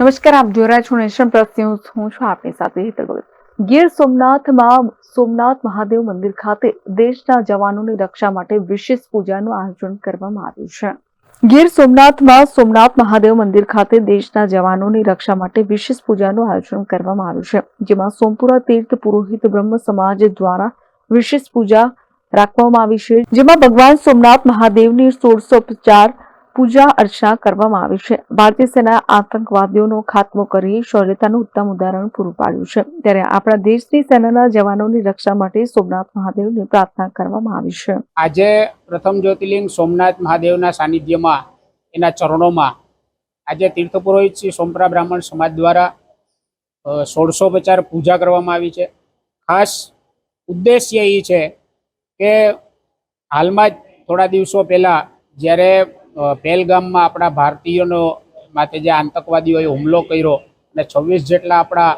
નમસ્કાર, આપ જોઈ રહ્યા છો નેશન પ્લસ ન્યૂઝ. હું છું આપની સાથે હેતલ ભગત. ગીર સોમનાથમાં સોમનાથ મહાદેવ મંદિર ખાતે દેશના જવાનોની રક્ષા માટે વિશેષ પૂજાનું આયોજન કરવામાં આવ્યું છે. ગીર સોમનાથમાં સોમનાથ મહાદેવ મંદિર ખાતે દેશના જવાનોની રક્ષા માટે વિશેષ પૂજાનું આયોજન કરવામાં આવ્યું છે. જેમાં સોમપુરા તીર્થ પુરોહિત બ્રહ્મ સમાજ દ્વારા વિશેષ પૂજા રાખવામાં આવી છે. જેમાં ભગવાન સોમનાથ મહાદેવની સોળસોપચાર પૂજા અર્ચના કરવામાં આવી છે. ભારતીય સેના આતંકવાદીઓનો ખાત્મો કરી શૌર્યતાનું ઉત્તમ ઉદાહરણ પૂરું પાડ્યું છે. ત્યારે આપણા દેશની સેનાના જવાનોની રક્ષા માટે સોમનાથ મહાદેવની પ્રાર્થના કરવામાં આવી છે. આજે પ્રથમ જ્યોતિર્લિંગ સોમનાથ મહાદેવના સાનિધ્યમાં, એના ચરણોમાં, આજે તીર્થ પુરોહિત શ્રી સોમપરા બ્રાહ્મણ સમાજ દ્વારા સોળસો પચાર પૂજા કરવામાં આવી છે. ખાસ ઉદ્દેશ્ય એ છે કે હાલમાં જ થોડા દિવસો પહેલાં જ્યારે પહેલગામમાં આપણા ભારતીયોનો માટે જે આતંકવાદીઓએ હુમલો કર્યો અને છવ્વીસ જેટલા આપણા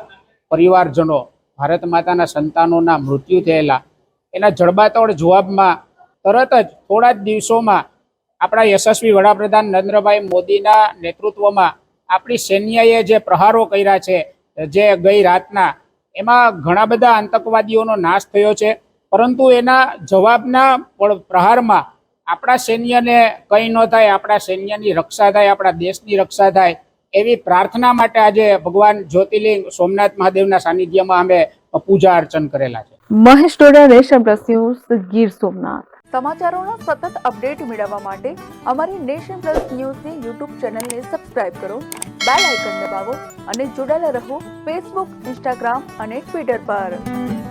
પરિવારજનો ભારત માતાના સંતાનોના મૃત્યુ થયેલા, એના જડબાતોડ જવાબમાં તરત જ થોડા જ દિવસોમાં આપણા યશસ્વી વડાપ્રધાન નરેન્દ્રભાઈ મોદીના નેતૃત્વમાં આપણી સૈન્યએ જે પ્રહારો કર્યા છે, જે ગઈ રાતના, એમાં ઘણા બધા આતંકવાદીઓનો નાશ થયો છે. પરંતુ એના જવાબના પ્રહારમાં આપણા સૈન્યને કંઈ ન થાય આપણા સૈન્યની રક્ષા થાય આપણા દેશની રક્ષા થાય એવી પ્રાર્થના માટે આજે ભગવાન જ્યોતિર્લિંગ સોમનાથ મહાદેવના સાનિધ્યમાં અમે પૂજા અર્ચન કરેલા છે. Mahesh Doda રેશમ plus news Gir Somnath. સમાચારોનો સતત અપડેટ મેળવવા માટે અમારી નેશન પ્લસ ન્યૂઝની યુટ્યુબ ચેનલને સબસ્ક્રાઇબ કરો બેલ આઇકન દબાવો અને જોડાયેલા રહો ફેસબુક ઇન્સ્ટાગ્રામ અને ટ્વિટર પર.